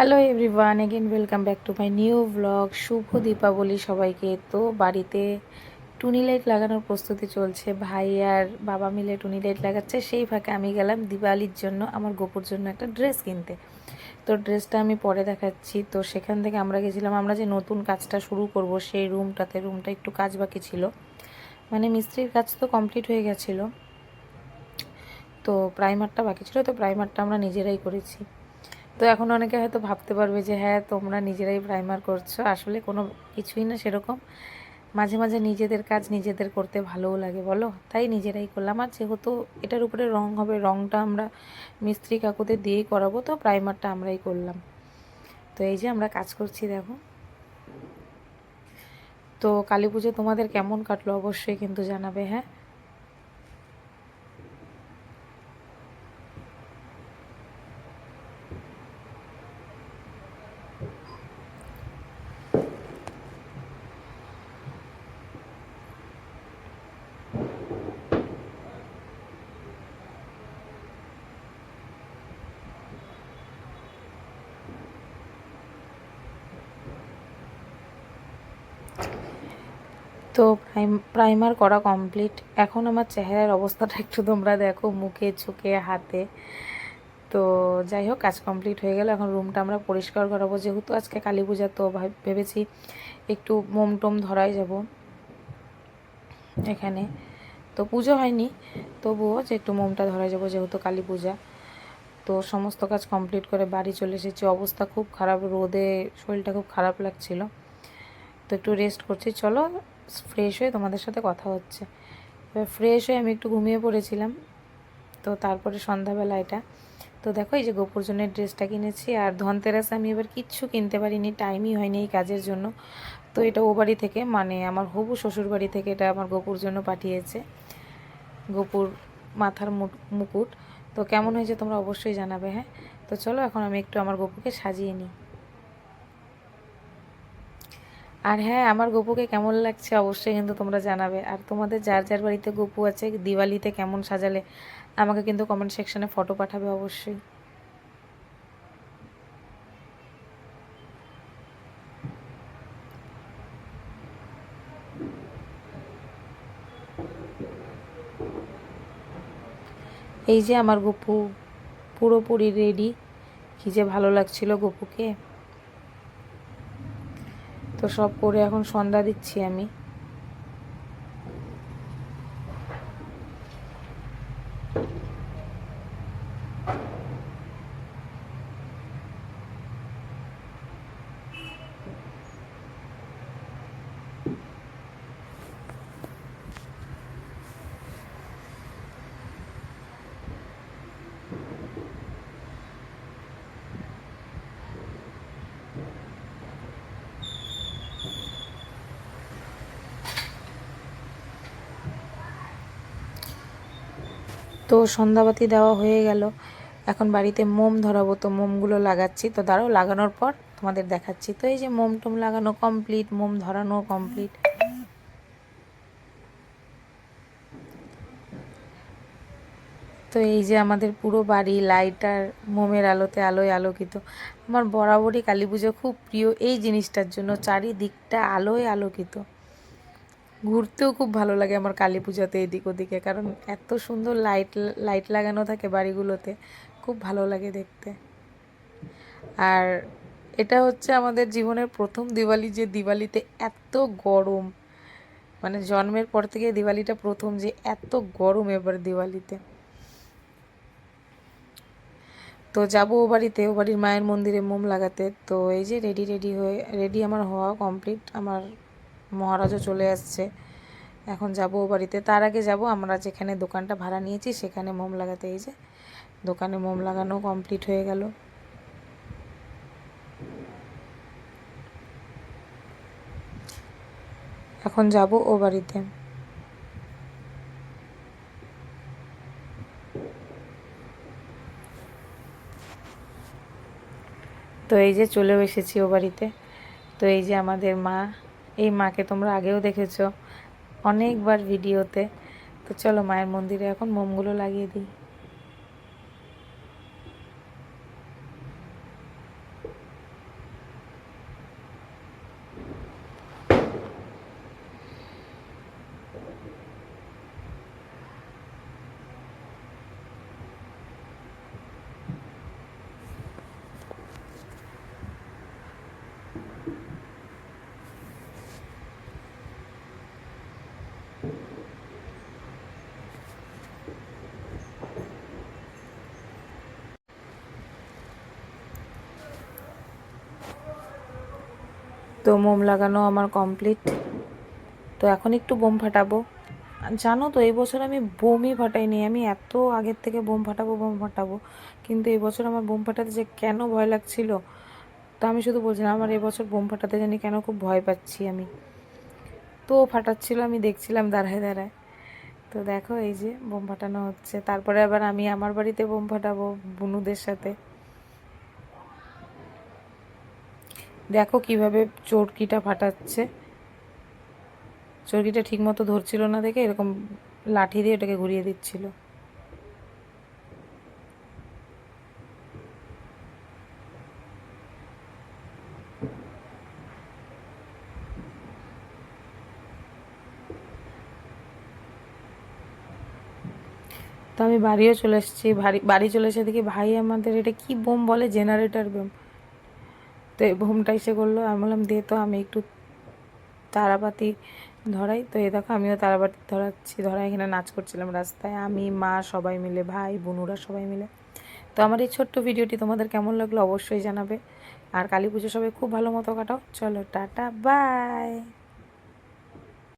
Hello everyone again welcome back to my new blog শুভ দীপাবলি সবাইকে। তো বাড়িতে টুনি লাইট লাগানোর প্রস্তুতি চলছে। ভাই আর বাবা মিলে টুনি লাইট লাগাচ্ছে। সেই ফাঁকে আমি গেলাম দিওয়ালির জন্য আমার গোপুর জন্য একটা ড্রেস কিনতে। তো ড্রেসটা আমি পরে দেখাচ্ছি। তো সেখান থেকে আমরা গেছিলাম। আমরা যে নতুন কাজটা শুরু করব, সেই রুমটাতে। রুমটা একটু কাজ বাকি ছিল। মানে মিস্ত্রির কাজ তো কমপ্লিট হয়ে গেছিল। তো প্রাইমারটা বাকি ছিল। তো প্রাইমারটা আমরা নিজেরাই করেছি। তো এখন অনেকে হয়তো ভাবতে পারবে যে হ্যাঁ তোমরা নিজেরাই প্রাইমার করছ। আসলে কোনো কিছুই না সেরকম। মাঝে মাঝে নিজেদের কাজ নিজেদের করতে ভালোও লাগে, বলো? তাই নিজেরাই করলাম। আর যেহেতু এটার উপরে রং হবে, রংটা আমরা মিস্ত্রি কাকুদের দিয়েই করাবো, তো প্রাইমারটা আমরাই করলাম। তো এই যে আমরা কাজ করছি, দেখো। তো কালী পুজো তোমাদের কেমন কাটলো অবশ্যই কিন্তু জানাবে হ্যাঁ? তো প্রাইম প্রাইমার করা কমপ্লিট এখন আমার চেহারার অবস্থাটা একটু তোমরা দেখো, মুখে, চোখে, হাতে। তো যাই হোক, কাজ কমপ্লিট হয়ে গেল। এখন রুমটা আমরা পরিষ্কার করাবো। যেহেতু আজকে কালী পূজা, তো ভেবেছি একটু মোম টোম ধরাই যাব এখানে। তো পুজো হয়নি, তবুও যে একটু মোমটা ধরাই যাব যেহেতু কালী পূজা। তো সমস্ত কাজ কমপ্লিট করে বাড়ি চলে এসেছি। অবস্থা খুব খারাপ, রোদে শরীরটা খুব খারাপ লাগছিল। তো একটু রেস্ট করছি। চলো ফ্রেশ হয়ে তোমাদের সাথে কথা হচ্ছে। এবার ফ্রেশ হয়ে আমি একটু ঘুমিয়ে পড়েছিলাম। তো তারপরে সন্ধ্যাবেলা এটা। তো দেখো, এই যে গোপুর জন্য ড্রেসটা কিনেছি আর ধনতেরাসে আমি এবার কিচ্ছু কিনতে পারিনি, টাইমই হয়নি এই কাজের জন্য। তো এটা ও বাড়ি থেকে মানে আমার হবু শ্বশুর বাড়ি থেকে এটা আমার গোপুর জন্য পাঠিয়েছে। গোপুর মাথার মুকুট। তো কেমন হয়েছে তোমরা অবশ্যই জানাবে হ্যাঁ? তো চলো, এখন আমি একটু আমার গপুকে সাজিয়ে নিই। আর হ্যাঁ আমার গপুকে কেমন লাগছে অবশ্যই কিন্তু তোমরা জানাবে। আর তোমাদের যার যার বাড়িতে গপু আছে, দিওয়ালিতে কেমন সাজালে, আমাকে কিন্তু কমেন্ট সেকশনে ফটো পাঠাবে অবশ্যই। এই যে আমার গপু পুরোপুরি রেডি কী যে ভালো লাগছিল গপুকে। তো সব করে এখন সন্ধ্যা দিচ্ছি আমি। তো সন্ধ্যাবাতি দেওয়া হয়ে গেল। এখন বাড়িতে মোম ধরাবো, তো মোমগুলো লাগাচ্ছি। তো দাঁড়াও, লাগানোর পর তোমাদের দেখাচ্ছি। তো এই যে মোম টোম লাগানো কমপ্লিট মোম ধরানো কমপ্লিট তো এই যে আমাদের পুরো বাড়ি লাইট আর মোমের আলোতে, আলোয় আলোকিত। আমার বরাবরই কালী পুজো খুব প্রিয়। এই জিনিসটার জন্য চারিদিকটা আলোয় আলোকিত। ঘুরতেও খুব ভালো লাগে আমার কালী পূজাতে এদিক ওদিকে, কারণ এত সুন্দর লাইট লাইট লাগানো থাকে বাড়িগুলোতে, খুব ভালো লাগে দেখতে। আর এটা হচ্ছে আমাদের জীবনের প্রথম দিওয়ালি, যে দিওয়ালিতে এত গরম মানে জন্মের পর থেকে দিওয়ালিটা প্রথম, যে এত গরম এবার দিওয়ালিতে। তো যাব ও বাড়িতে, ও বাড়ির মায়ের মন্দিরে মোম লাগাতে, তো এই যে রেডি রেডি হয়ে রেডি আমার হওয়া কমপ্লিট আমার মহারাজও চলে আসছে। এখন যাব ও বাড়িতে। তার আগে যাব। আমরা যেখানে দোকানটা ভাড়া নিয়েছি, সেখানে মোম লাগাতে। এই যে, দোকানে মোম লাগানো কমপ্লিট হয়ে গেল। এখন যাব ও বাড়িতে। তো এই যে চলেও এসেছি ও বাড়িতে। তো এই যে আমাদের মা এই মাকে তোমরা আগেও দেখেছ অনেকবার ভিডিওতে। তো চলো মায়ের মন্দিরে এখন মোমগুলো লাগিয়ে দিই। তো মোম লাগানো আমার কমপ্লিট তো এখন একটু বোম ফাটাবো। জানো তো, এই বছর আমি বোমই ফাটাইনি। আমি এত আগের থেকে বোম ফাটাবো বোম ফাটাবো। কিন্তু এই বছর আমার বোম ফাটাতে যে কেন ভয় লাগছিল, তো আমি শুধু বলছিলাম, আমার এবছর বোম ফাটাতে জানি কেন খুব ভয় পাচ্ছি আমি। তো ফাটাচ্ছিল, আমি দেখছিলাম দাঁড়ায় দাঁড়ায়। তো দেখো এই যে বোম ফাটানো হচ্ছে। তারপরে আবার আমি আমার বাড়িতে বোম ফাটাবো, বুনুদের সাথে। দেখো কীভাবে চরকিটা ফাটাচ্ছে। চরকিটা ঠিক মতো ধরছিল না দেখে এরকম লাঠি দিয়ে ওটাকে ঘুরিয়ে দিচ্ছিল। তো আমি বাড়িও চলে এসেছি, বাড়ি চলে এসে দেখি ভাই আমাদের এটা কি বোম বলে? Generator bomb. তো এই বোমটা এসে করল। আমি বললাম দিয়ে তো, আমি একটু তারাবাতি ধরাই। তো এ দেখো, আমিও তারাবাতি ধরাচ্ছি, ধরা এখানে নাচ করছিলাম রাস্তায়। আমি, মা সবাই মিলে, ভাই, বোনুরা সবাই মিলে। তো আমার এই ছোট্ট ভিডিওটি তোমাদের কেমন লাগল অবশ্যই জানাবে। আর কালী পুজো সবাই খুব ভালো মতো কাটাও। চলো, টাটা, বাই!